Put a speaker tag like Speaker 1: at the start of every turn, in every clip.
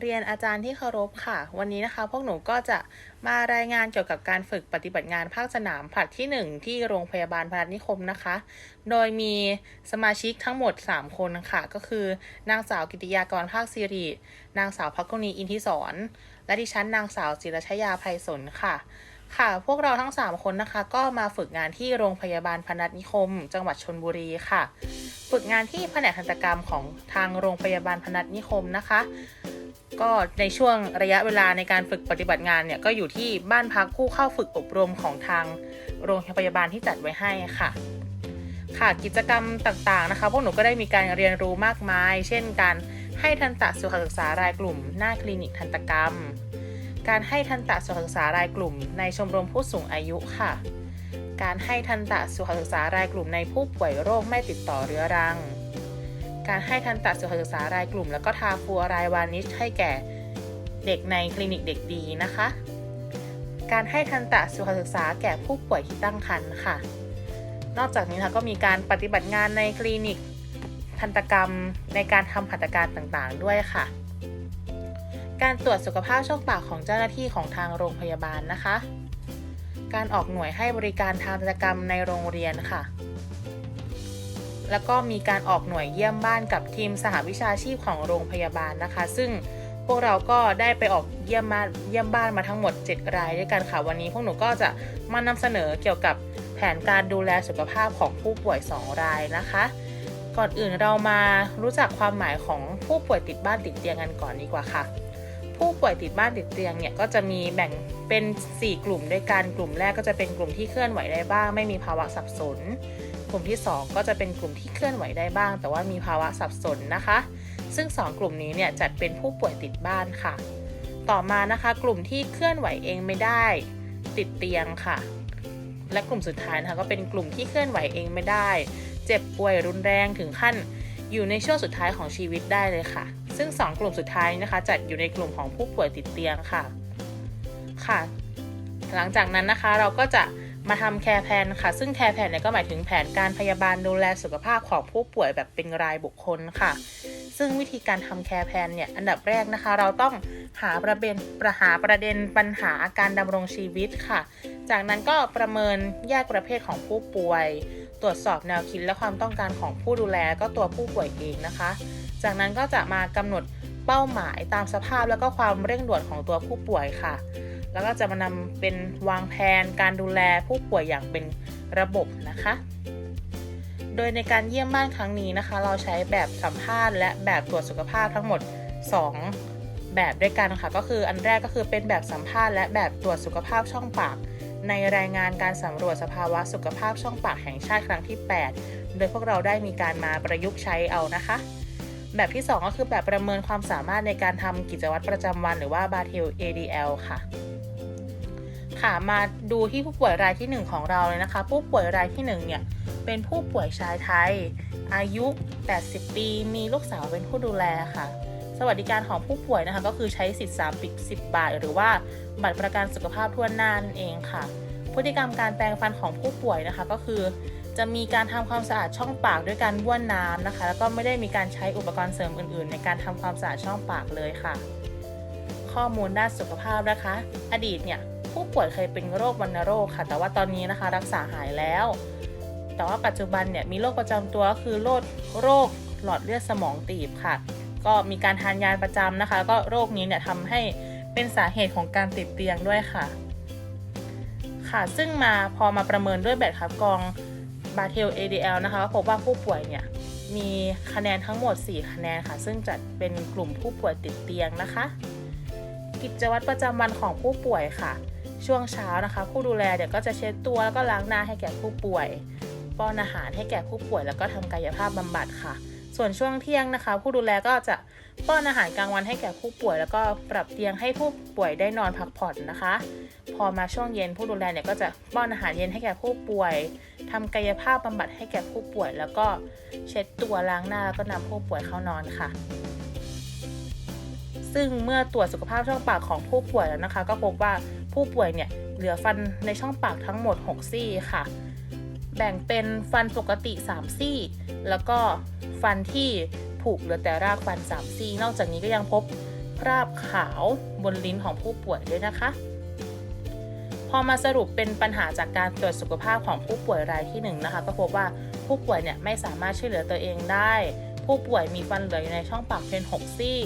Speaker 1: เรียนอาจารย์ที่เคารพค่ะ วันนี้นะคะ พวกหนูก็จะมารายงานเกี่ยวกับการฝึกปฏิบัติงานภาคสนามผลัดที่ 1 ที่โรงพยาบาลพนัสนิคมนะคะ โดยมีสมาชิกทั้งหมด 3 คนค่ะ ก็คือนางสาวกิติยากรภาคสิริ นางสาวพักกุณีอินทิสอนและดิฉันนางสาวจิรชยาไพศลค่ะ ค่ะ พวกเราทั้ง 3 คนนะคะ ก็มาฝึกงานที่โรงพยาบาลพนัสนิคม จังหวัดชนบุรีค่ะ ฝึกงานที่แผนกทันตกรรมของทางโรงพยาบาลพนัสนิคมนะคะ ก็ในช่วงระยะเวลาในการฝึกปฏิบัติงานเนี่ยก็อยู่ที่บ้านพักผู้เข้าฝึกอบรมของทางโรงพยาบาลที่จัดไว้ให้ค่ะ ค่ะกิจกรรมต่างๆนะคะพวกหนูก็ได้มีการเรียนรู้มากมาย เช่นการให้ทันตสุขศึกษารายกลุ่ม หน้าคลินิกทันตกรรม การให้ทันตสุขศึกษารายกลุ่ม ในชมรมผู้สูงอายุค่ะ การให้ทันตสุขศึกษารายกลุ่มในผู้ป่วยโรคไม่ติดต่อเรื้อรัง การให้ทันตัดสุขศึกษารายกลุ่ม แล้วก็ทาฟัวรายวานิชให้แก่เด็กในคลินิกเด็กดีนะคะ การให้ทันตสุขศึกษาแก่ผู้ป่วยที่ตั้งครรภ์ค่ะ นอกจากนี้ค่ะก็มีการปฏิบัติงานในคลินิกทันตกรรมในการทำหัตถการต่างๆด้วยค่ะ การตรวจสุขภาพช่องปากของเจ้าหน้าที่ของทางโรงพยาบาลนะคะ การออกหน่วยให้บริการทางทันตกรรมในโรงเรียนค่ะ แล้วก็มีการออกหน่วยเยี่ยมบ้านกับทีมสหวิชาชีพของโรงพยาบาลนะคะ ซึ่งพวกเราก็ได้ไปออกเยี่ยมบ้านเยี่ยมบ้านมาทั้งหมด 7 รายด้วยกันค่ะวันนี้พวกหนูก็จะมานำเสนอเกี่ยวกับแผนการดูแลสุขภาพของผู้ป่วย 2 รายนะคะ ก่อนอื่นเรามารู้จักความหมายของผู้ป่วยติดบ้านติดเตียงกันก่อนดีกว่าค่ะ ผู้ป่วยติดบ้านติดเตียงเนี่ยก็จะมีแบ่งเป็น 4 กลุ่มด้วยกันกลุ่มแรกก็จะเป็นกลุ่มที่เคลื่อนไหวได้บ้าง ไม่มีภาวะสับสน ลุ่มที่ 2 ก็จะเป็นกลุ่มที่เคลื่อนไหวได้บ้าง แต่ว่ามีภาวะสับสนนะคะ ซึ่ง 2 กลุ่มนี้เนี่ยจัดเป็นผู้ป่วยติดบ้านค่ะ ต่อมานะคะ กลุ่มที่เคลื่อนไหวเองไม่ได้ติดเตียงค่ะ และกลุ่มสุดท้ายนะคะก็เป็นกลุ่มที่เคลื่อนไหวเองไม่ได้ เจ็บป่วยรุนแรงถึงขั้นอยู่ในช่วงสุดท้ายของชีวิตได้เลยค่ะ ซึ่ง 2 กลุ่มสุดท้ายนะคะ จัดอยู่ในกลุ่มของผู้ป่วยติดเตียงค่ะค่ะ หลังจากนั้นนะคะเราก็จะ มาทำแคร์แพนค่ะ ซึ่งแคร์แพนเนี่ยก็หมายถึงแผนการพยาบาลดูแลสุขภาพของผู้ป่วยแบบเป็นรายบุคคลค่ะ ซึ่งวิธีการทำแคร์แพนเนี่ย อันดับแรกนะคะ เราต้องหาประเด็นประหาประเด็นปัญหาการดำรงชีวิตค่ะ จากนั้นก็ประเมินแยกประเภทของผู้ป่วย ตรวจสอบแนวคิดและความต้องการของผู้ดูแลก็ตัวผู้ป่วยเองนะคะ จากนั้นก็จะมากำหนดเป้าหมายตามสภาพแล้วก็ความเร่งด่วนของตัวผู้ป่วยค่ะ แล้วก็จะมานำเป็นวางแผนการดูแลผู้ป่วยอย่างเป็นระบบนะคะ โดยในการเยี่ยมบ้านครั้งนี้นะคะ เราใช้แบบสัมภาษณ์และแบบตรวจสุขภาพทั้งหมด 2 แบบด้วยกันค่ะ ก็คืออันแรกก็คือเป็นแบบสัมภาษณ์และแบบตรวจสุขภาพช่องปาก ในรายงานการสำรวจสภาวะสุขภาพช่องปากแห่งชาติครั้งที่ 8 โดยพวกเราได้มีการมาประยุกต์ใช้เอานะคะแบบที่ 2 ก็คือแบบประเมินความสามารถในการทำกิจวัตรประจำวันหรือว่า b a t e l ADL ค่ะ ค่ะมาดูที่ผู้ป่วยรายที่ 1 ของเราเลยนะคะ ผู้ป่วยรายที่1เนี่ยเป็นผู้ป่วยชายไทย อายุ 80 ปี มีลูกสาวเป็นผู้ดูแลค่ะ สวัสดิการของผู้ป่วยนะคะ ก็คือใช้สิทธิ์3ปิด10 บาท หรือว่าบัตรประกันสุขภาพทั่วหน้านั่นเองค่ะ พฤติกรรมการแปรงฟันของผู้ป่วยนะคะก็คือ จะมีการทำความสะอาดช่องปากด้วยการบ้วนน้ำนะคะ แล้วก็ไม่ได้มีการใช้อุปกรณ์เสริมอื่น ๆ ในการทำความสะอาดช่องปากเลยค่ะ ข้อมูลด้านสุขภาพนะคะ อดีตเนี่ย ผู้ป่วยเคยเป็นโรควัณโรคค่ะ แต่ว่าตอนนี้นะคะรักษาหายแล้ว แต่ว่าปัจจุบันเนี่ยมีโรคประจำตัวก็คือโรคโรคหลอดเลือดสมองตีบค่ะ ก็มีการทานยาประจำนะคะ ก็โรคนี้เนี่ยทำให้เป็นสาเหตุของการติดเตียงด้วยค่ะ ค่ะซึ่งมาพอมาประเมินด้วยแบบคัดกองบาเทล ADL นะคะก็พบว่าผู้ป่วยเนี่ยมีคะแนนทั้งหมด 4 คะแนนค่ะ ซึ่งจัดเป็นกลุ่มผู้ป่วยติดเตียงนะคะ กิจวัตรประจำวันของผู้ป่วยค่ะ ช่วงเช้านะคะ ผู้ดูแลเดี๋ยวก็จะเช็ดตัวแล้วก็ล้างหน้าให้แก่ผู้ป่วย ป้อนอาหารให้แก่ผู้ป่วย แล้วก็ทำกายภาพบำบัดค่ะ ส่วนช่วงเที่ยงนะคะ ผู้ดูแลก็จะป้อนอาหารกลางวันให้แก่ผู้ป่วย แล้วก็ปรับเตียงให้ผู้ป่วยได้นอนพักผ่อนนะคะ พอมาช่วงเย็นผู้ดูแลเนี่ยก็จะป้อนอาหารเย็นให้แก่ผู้ป่วยทำกายภาพบำบัดให้แก่ผู้ป่วย แล้วก็เช็ดตัวล้างหน้าแล้วก็นำผู้ป่วยเข้านอนค่ะซึ่งเมื่อตรวจสุขภาพช่องปากของผู้ป่วยแล้วนะคะ ก็พบว่า ผู้ป่วยเนี่ยเหลือฟันในช่องปากทั้งหมด 6 ซี่ค่ะ แบ่งเป็นฟันปกติ 3 ซี่ แล้วก็ฟันที่ผุเหลือแต่รากฟัน 3 ซี่ นอกจากนี้ก็ยังพบคราบขาวบนลิ้นของผู้ป่วยด้วยนะคะ พอมาสรุปเป็นปัญหาจากการตรวจสุขภาพของผู้ป่วยรายที่หนึ่งนะคะ ก็พบว่าผู้ป่วยเนี่ยไม่สามารถช่วยเหลือตัวเองได้ ผู้ป่วยมีฟันเหลืออยู่ในช่องปากเพียง6ซี่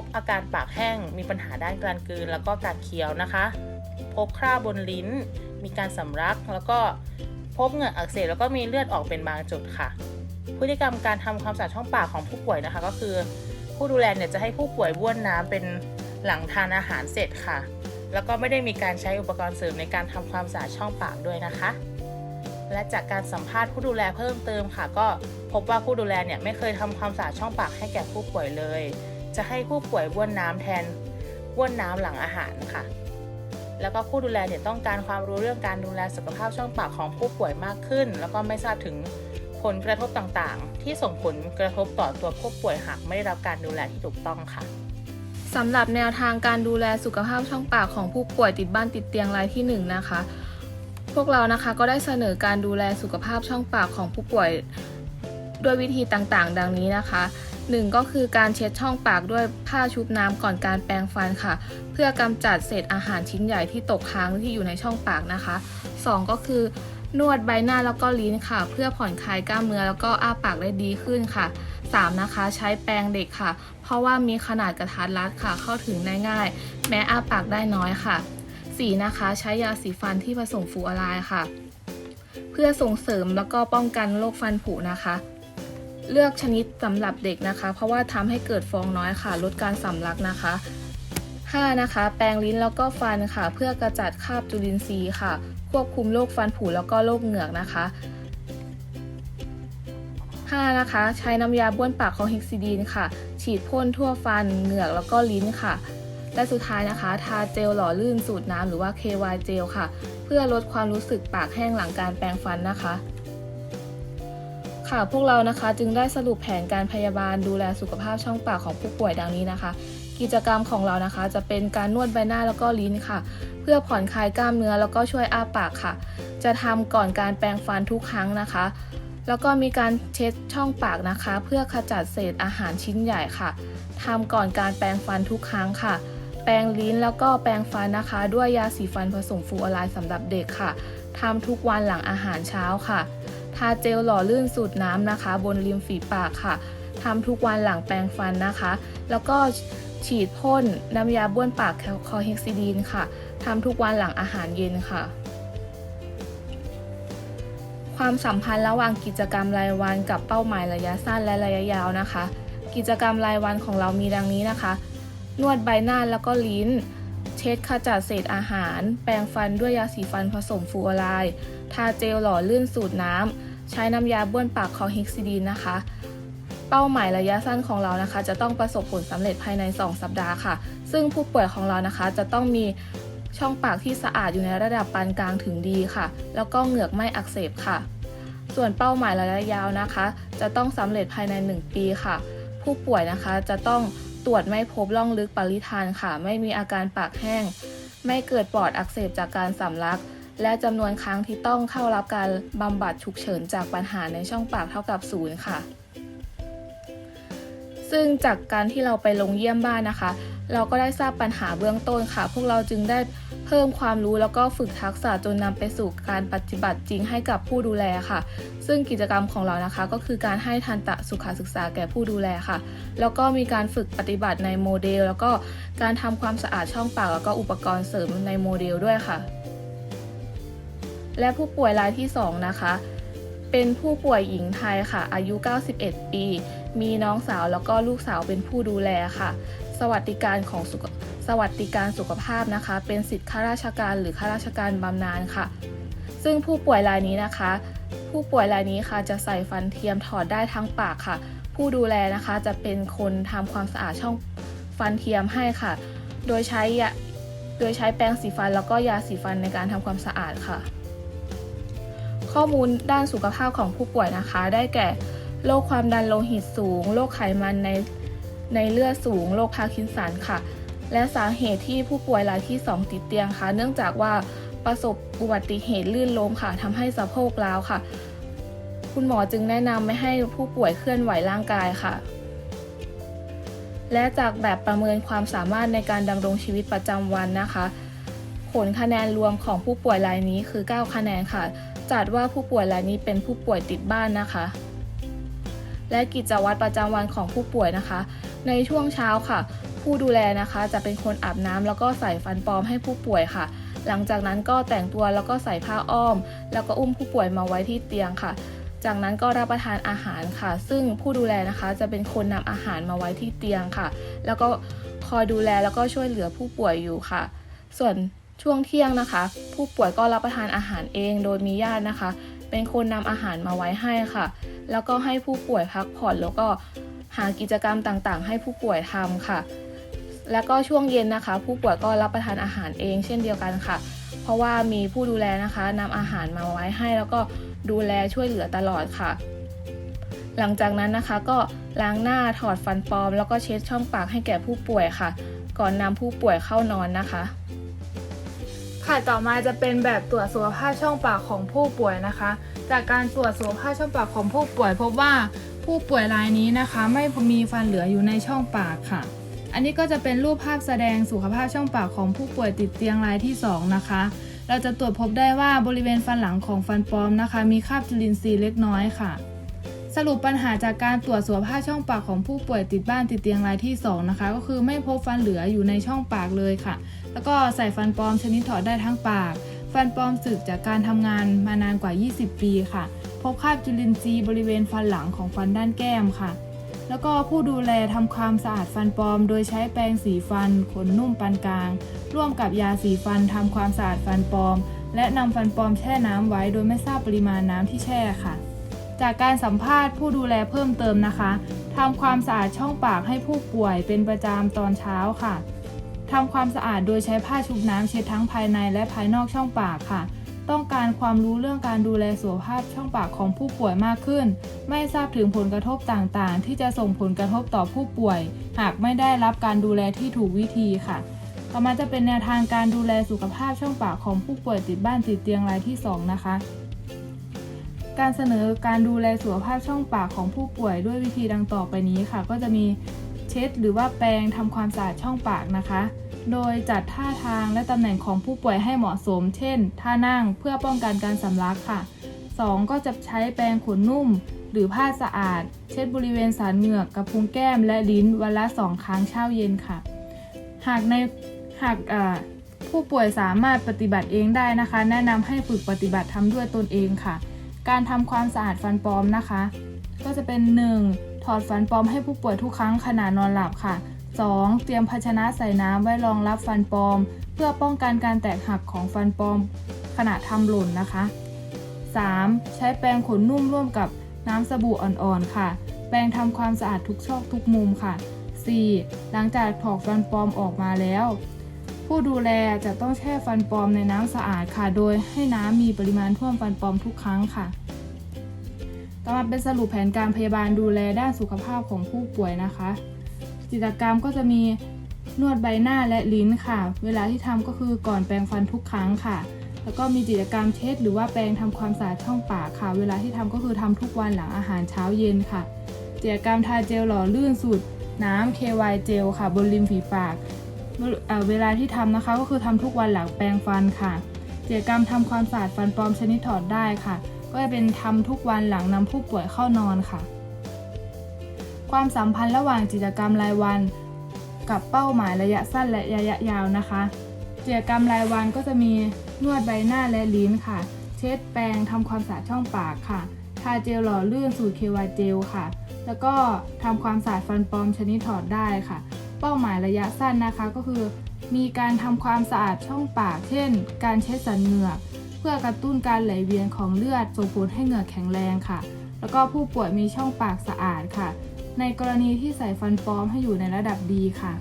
Speaker 1: บอาการปากแห้ง มีปัญหาด้านการกลืน แล้วก็การเคี้ยวนะคะ พบคราบบนลิ้น มีการสำลัก แล้วก็พบเหงื่ออักเสบแล้วก็มีเลือดออกเป็นบางจุดค่ะ พฤติกรรมการทำความสะอาดช่องปากของผู้ป่วยนะคะ ก็คือ ผู้ดูแลเนี่ยจะให้ผู้ป่วยบ้วนน้ำเป็นหลังทานอาหารเสร็จค่ะ แล้วก็ไม่ได้มีการใช้อุปกรณ์เสริมในการทำความสะอาดช่องปากด้วยนะคะ และจากการสัมภาษณ์ผู้ดูแลเพิ่มเติมค่ะ ก็พบว่าผู้ดูแลเนี่ยไม่เคยทำความสะอาดช่องปากให้แก่ผู้ป่วยเลย จะให้ผู้ป่วยบ้วนน้ำแทนบ้วนน้ำหลังอาหารค่ะ แล้วก็ผู้ดูแลเนี่ยต้องการความรู้เรื่องการดูแลสุขภาพช่องปากของผู้ป่วยมากขึ้น แล้วก็ไม่ทราบถึงผลกระทบต่างๆ ที่ส่งผลกระทบต่อตัวผู้ป่วยหากไม่ได้รับการดูแลที่ถูกต้องค่ะ
Speaker 2: สำหรับแนวทางการดูแลสุขภาพช่องปากของผู้ป่วยติดบ้านติดเตียงรายที่ 1 นะคะ พวกเรานะคะก็ได้เสนอการดูแลสุขภาพช่องปากของผู้ป่วยด้วยวิธีต่างๆ ดังนี้นะคะ 1 ก็คือการเช็ดช่องปากด้วยผ้าชุบน้ำก่อนการแปรงฟันค่ะ เพื่อกำจัดเศษอาหารชิ้นใหญ่ที่ตกค้างที่อยู่ในช่องปากนะคะ 2 ก็คือนวดใบหน้าแล้วก็ลิ้นค่ะ เพื่อผ่อนคลายกล้ามเนื้อแล้วก็อ้าปากได้ดีขึ้นค่ะ 3 นะคะ ใช้แปรงเด็กค่ะ เพราะว่ามีขนาดกระทัดรัดค่ะ เข้าถึงได้ง่าย แม้อ้าปากได้น้อยค่ะ 4 นะคะ ใช้ยาสีฟันที่ผสมฟูออไรค่ะ เพื่อส่งเสริมแล้วก็ป้องกันโรคฟันผุนะคะ เลือกชนิดสำหรับเด็กนะคะ เพราะว่าทำให้เกิดฟองน้อยค่ะ ลดการสำลักนะคะ 5 นะคะ แปรงลิ้นแล้วก็ฟันค่ะ เพื่อกระจัดคราบจุลินทรีย์ค่ะ ควบคุมโรคฟันผุแล้วก็โรคเหงือกนะคะ 5 นะคะ ใช้น้ำยาบ้วนปากคอเฮกซิดีนค่ะ ฉีดพ่นทั่วฟันเหงือกแล้วก็ลิ้นค่ะ และสุดท้ายนะคะ ทาเจลหล่อลื่นสูตรน้ำหรือว่า KY เจลค่ะ เพื่อลดความรู้สึกปากแห้งหลังการแปรงฟันนะคะ ค่ะ พวกเรานะคะจึงได้สรุปแผนการพยาบาลดูแลสุขภาพช่องปากของผู้ป่วยดังนี้นะคะ กิจกรรมของเรานะคะ จะเป็นการนวดใบหน้าแล้วก็ลิ้นค่ะ เพื่อผ่อนคลายกล้ามเนื้อแล้วก็ช่วยอ้าปากค่ะ จะทำก่อนการแปรงฟันทุกครั้งนะคะ แล้วก็มีการเช็ดช่องปากนะคะ เพื่อขจัดเศษอาหารชิ้นใหญ่ค่ะทำก่อนการแปรงฟันทุกครั้งค่ะ แปรงลิ้นแล้วก็แปรงฟันนะคะ ด้วยยาสีฟันผสมฟูออไรด์สำหรับเด็กค่ะทำทุกวันหลังอาหารเช้าค่ะ ทาเจลหล่อลื่นสูตรน้ำนะคะ บนริมฝีปากค่ะทำทุกวันหลังแปรงฟันนะคะ แล้วก็ฉีดพ่นน้ำยาบ้วนปากคอเฮกซิดีนค่ะทำทุกวันหลังอาหารเย็นค่ะ ความสัมพันธ์ระหว่างกิจกรรมรายวันกับเป้าหมายระยะสั้นและระยะยาวนะคะ กิจกรรมรายวันของเรามีดังนี้นะคะ นวดใบหน้าแล้วก็ลิ้น เช็ดขจัดเศษอาหาร แปรงฟันด้วยยาสีฟันผสมฟูออไรด์ ทาเจลหล่อลื่นสูตรน้ำ ใช้น้ำยาบ้วนปากคอฮิกซิดีนนะคะ เป้าหมายระยะสั้นของเรานะคะ จะต้องประสบผลสำเร็จภายใน 2 สัปดาห์ค่ะ ซึ่งผู้ป่วยของเรานะคะจะต้องมีช่องปากที่สะอาดอยู่ในระดับปานกลางถึงดีค่ะ แล้วก็เหงือกไม่อักเสบค่ะ ส่วนเป้าหมายระยะยาวนะคะ จะต้องสำเร็จภายใน 1 ปีค่ะ ผู้ป่วยนะคะจะต้องตรวจไม่พบร่องลึกปริทานค่ะ ไม่มีอาการปากแห้ง ไม่เกิดปอดอักเสบจากการสำลัก และจำนวนครั้งที่ต้องเข้ารับการบำบัดฉุกเฉินจากปัญหาในช่องปากเท่ากับศูนย์ค่ะ ซึ่งจากการที่เราไปลงเยี่ยมบ้านนะคะ เราก็ได้ทราบปัญหาเบื้องต้นค่ะ พวกเราจึงได้เพิ่มความรู้แล้วก็ฝึกทักษะจนนำไปสู่การปฏิบัติจริงให้กับผู้ดูแลค่ะ ซึ่งกิจกรรมของเรานะคะ ก็คือการให้ทันตะสุขศึกษาแก่ผู้ดูแลค่ะ แล้วก็มีการฝึกปฏิบัติในโมเดล แล้วก็การทำความสะอาดช่องปากแล้วก็อุปกรณ์เสริมในโมเดลด้วยค่ะ และผู้ป่วยรายที่ 2 นะคะ เป็นผู้ป่วยหญิงไทยค่ะ อายุ 91 ปี มีน้องสาวแล้วก็ลูกสาวเป็นผู้ดูแลค่ะ สวัสดิการของสุขสวัสดิการสุขภาพนะคะ เป็นสิทธิข้าราชการหรือข้าราชการบำนาญค่ะ ซึ่งผู้ป่วยรายนี้นะคะ ผู้ป่วยรายนี้ค่ะจะใส่ฟันเทียมถอดได้ทั้งปากค่ะ ผู้ดูแลนะคะจะเป็นคนทำความสะอาดช่องฟันเทียมให้ค่ะ โดยใช้โดยใช้แปรงสีฟันแล้วก็ยาสีฟันในการทำความสะอาดค่ะ ข้อมูลด้านสุขภาพของผู้ป่วยนะคะ ได้แก่โรคความดันโลหิตสูง โรคไขมันในในเลือดสูง โรคพาร์กินสันค่ะ และสาเหตุที่ผู้ป่วยรายที่ 2 ติดเตียงค่ะ เนื่องจากว่าประสบอุบัติเหตุลื่นล้มค่ะทำให้สะโพกร้าวค่ะ คุณหมอจึงแนะนำไม่ให้ผู้ป่วยเคลื่อนไหวร่างกายค่ะ และจากแบบประเมินความสามารถในการดำรงชีวิตประจำวันนะคะ ผลคะแนนรวมของผู้ป่วยรายนี้คือ 9 คะแนนค่ะ จัดว่าผู้ป่วยรายนี้เป็นผู้ป่วยติดบ้านนะคะ และกิจวัตรประจำวันของผู้ป่วยนะคะ ในช่วงเช้าค่ะ ผู้ดูแลนะคะจะเป็นคนอาบน้ำแล้วก็ใส่ฟันปลอมให้ผู้ป่วยค่ะ หลังจากนั้นก็แต่งตัวแล้วก็ใส่ผ้าอ้อม แล้วก็อุ้มผู้ป่วยมาไว้ที่เตียงค่ะ จากนั้นก็รับประทานอาหารค่ะ ซึ่งผู้ดูแลนะคะจะเป็นคนนำอาหารมาไว้ที่เตียงค่ะ แล้วก็คอยดูแลแล้วก็ช่วยเหลือผู้ป่วยอยู่ค่ะ ส่วน ช่วงเที่ยงนะคะ ผู้ป่วยก็รับประทานอาหารเองโดยมีญาตินะคะ เป็นคนนำอาหารมาไว้ให้ค่ะ แล้วก็ให้ผู้ป่วยพักผ่อนแล้วก็หากิจกรรมต่างๆ ให้ผู้ป่วยทำค่ะ แล้วก็ช่วงเย็นนะคะ ผู้ป่วยก็รับประทานอาหารเองเช่นเดียวกันค่ะ เพราะว่ามีผู้ดูแลนะคะนำอาหารมาไว้ให้ แล้วก็ดูแลช่วยเหลือตลอดค่ะ หลังจากนั้นนะคะก็ล้างหน้าถอดฟันปลอม แล้วก็เช็ดช่องปากให้แก่ผู้ป่วยค่ะ ก่อนนำผู้ป่วยเข้านอนนะคะ
Speaker 3: ค่ะต่อมาจะเป็นแบบตรวจสุขภาพช่องปากของผู้ป่วยนะคะ จากการตรวจสุขภาพช่องปากของผู้ป่วย พบว่าผู้ป่วยรายนี้นะคะ ไม่มีฟันเหลืออยู่ในช่องปากค่ะ อันนี้ก็จะเป็นรูปภาพแสดงสุขภาพช่องปากของผู้ป่วยติดเตียงรายที่สองนะคะ เราจะตรวจพบได้ว่าบริเวณฟันหลังของฟันปลอมนะคะ มีคราบจุลินทรีย์เล็กน้อยค่ะสรุปปัญหาจากการตรวจสุขภาพช่องปากของผู้ป่วยติดบ้านติดเตียงรายที่สองนะคะ ก็คือไม่พบฟันเหลืออยู่ในช่องปากเลยค่ะ แล้วก็ใส่ฟันปลอมชนิดถอดได้ทั้งปาก ฟันปลอมสึกจากการทำงานมานานกว่า 20 ปีค่ะ พบคราบจุลินทรีย์บริเวณฟันหลังของฟันด้านแก้มค่ะ แล้วก็ผู้ดูแลทำความสะอาดฟันปลอม โดยใช้แปรงสีฟันขนนุ่มปานกลาง ร่วมกับยาสีฟันทำความสะอาดฟันปลอม และนำฟันปลอมแช่น้ำไว้โดยไม่ทราบปริมาณน้ำที่แช่ค่ะจากการสัมภาษณ์ผู้ดูแลเพิ่มเติมนะคะ ทำความสะอาดช่องปากให้ผู้ป่วยเป็นประจำตอนเช้าค่ะ ทำความสะอาดโดยใช้ผ้าชุบน้ำเช็ดทั้งภายในและภายนอกช่องปากค่ะ ต้องการความรู้เรื่องการดูแลสุขภาพช่องปากของผู้ป่วยมากขึ้น ไม่ทราบถึงผลกระทบต่างๆ ที่จะส่งผลกระทบต่อผู้ป่วย หากไม่ได้รับการดูแลที่ถูกวิธีค่ะ ต่อมาจะเป็นแนวทางการดูแลสุขภาพช่องปากของผู้ป่วยติดบ้านติดเตียงรายที่สองนะคะการเสนอการดูแลสุขภาพช่องปากของผู้ป่วยด้วยวิธีดังต่อไปนี้ค่ะ ก็จะมีเช็ดหรือว่าแปรงทำความสะอาดช่องปากนะคะ โดยจัดท่าทางและตำแหน่งของผู้ป่วยให้เหมาะสม เช่น ท่านั่งเพื่อป้องกันการสำลักค่ะ 2. ก็จะใช้แปรงขนนุ่ม หรือผ้าสะอาด เช็ดบริเวณสันเหงือกกระพุ้งแก้มและลิ้นวันละสองครั้งเช้าเย็นค่ะ หากในหากผู้ป่วยสามารถปฏิบัติเองได้นะคะ แนะนำให้ฝึกปฏิบัติทำด้วยตนเองค่ะ การทำความสะอาดฟันปลอมนะคะ ก็จะเป็น 1. ถอดฟันปลอมให้ผู้ป่วยทุกครั้งขณะนอนหลับค่ะ 2. เตรียมภาชนะใส่น้ำไว้รองรับฟันปลอม เพื่อป้องกันการแตกหักของฟันปลอมขณะทำหล่นนะคะ 3. ใช้แปรงขนนุ่มร่วมกับน้ำสบู่อ่อนๆค่ะ แปรงทำความสะอาดทุกซอกทุกมุมค่ะ 4. หลังจากถอดฟันปลอมออกมาแล้ว ผู้ดูแลจะต้องแช่ฟันปลอมในน้ำสะอาดค่ะ โดยให้น้ำมีปริมาณท่วมฟันปลอมทุกครั้งค่ะ ต่อมาเป็นสรุปแผนการพยาบาลดูแลด้านสุขภาพของผู้ป่วยนะคะ กิจกรรมก็จะมีนวดใบหน้าและลิ้นค่ะ เวลาที่ทำก็คือก่อนแปรงฟันทุกครั้งค่ะ แล้วก็มีกิจกรรมเช็ดหรือว่าแปรงทำความสะอาดช่องปากค่ะ เวลาที่ทำก็คือทำทุกวันหลังอาหารเช้าเย็นค่ะ กิจกรรมทาเจลหล่อลื่นสูตรน้ำ KY เจลค่ะ บนริมฝีปากเเวลาที่ทำนะคะก็คือทำทุกวันหลังแปรงฟันค่ะกิจกรรมทำความสะอาดฟันปลอมชนิดถอดได้ค่ะ ก็จะเป็นทำทุกวันหลังนำผู้ป่วยเข้านอนค่ะ ความสัมพันธ์ระหว่างกิจกรรมรายวัน กับเป้าหมายระยะสั้นและระยะยาวนะคะกิจกรรมรายวันก็จะมีนวดใบหน้าและลิ้นค่ะ เช็ดแปรงทำความสะอาดช่องปากค่ะ ทาเจลหล่อลื่นสูตร KY เจลค่ะ แล้วก็ทำความสะอาดฟันปลอมชนิดถอดได้ค่ะ เป้าหมายระยะสั้นนะคะก็คือ มีการทำความสะอาดช่องปาก เช่น การเช็ดสันเหงือก เพื่อกระตุ้นการไหลเวียนของเลือดส่งผลให้เหงือกแข็งแรงค่ะ แล้วก็ผู้ป่วยมีช่องปากสะอาดค่ะ ในกรณีที่ใส่ฟันปลอมให้อยู่ในระดับดีค่ะ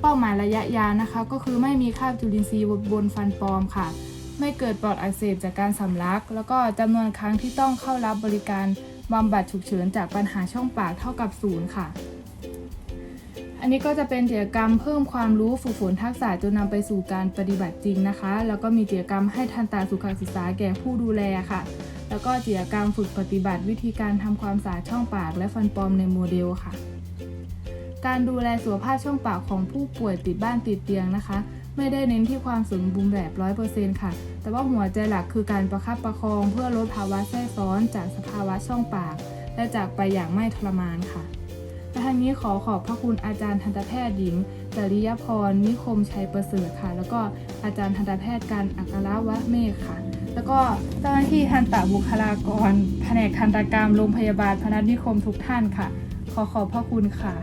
Speaker 3: เป้าหมายระยะยาวนะคะ ก็คือไม่มีคราบจุลินทรีย์บนฟันปลอมค่ะ ไม่เกิดปอดอักเสบจากการสำลัก แล้วก็จำนวนครั้งที่ต้องเข้ารับบริการบำบัดฉุกเฉินจากปัญหาช่องปากเท่ากับศูนย์ค่ะ อันนี้ก็จะเป็นกิจกรรมเพิ่มความรู้ฝึกฝนทักษะจนนำไปสู่การปฏิบัติจริงนะคะ แล้วก็มีกิจกรรมให้ทันตาสุขศึกษาแก่ผู้ดูแลค่ะ แล้วก็กิจกรรมฝึกปฏิบัติวิธีการทำความสะอาดช่องปากและฟันปลอมในโมเดลค่ะ การดูแลสุขภาพช่องปากของผู้ป่วยติดบ้านติดเตียงนะคะ ไม่ได้เน้นที่ความสมบูรณ์แบบ 100%ค่ะ แต่ว่าหัวใจหลักคือการประคับประคอง เพื่อลดภาวะแทรกซ้อนจากสภาวะช่องปาก และจากไปอย่างไม่ทรมานค่ะและทางนี้ขอขอบพระคุณอาจารย์ทันตแพทย์หญิงจริยพรนิคมชัยประเสริฐค่ะ แล้วก็ อาจารย์ทันตแพทย์การอัครวะเมฆค่ะ แล้วก็เจ้าหน้าที่ทันตบุคลากร แผนกทันตกรรมโรงพยาบาลพนัสนิคมทุกท่านค่ะ ขอขอบพระคุณค่ะ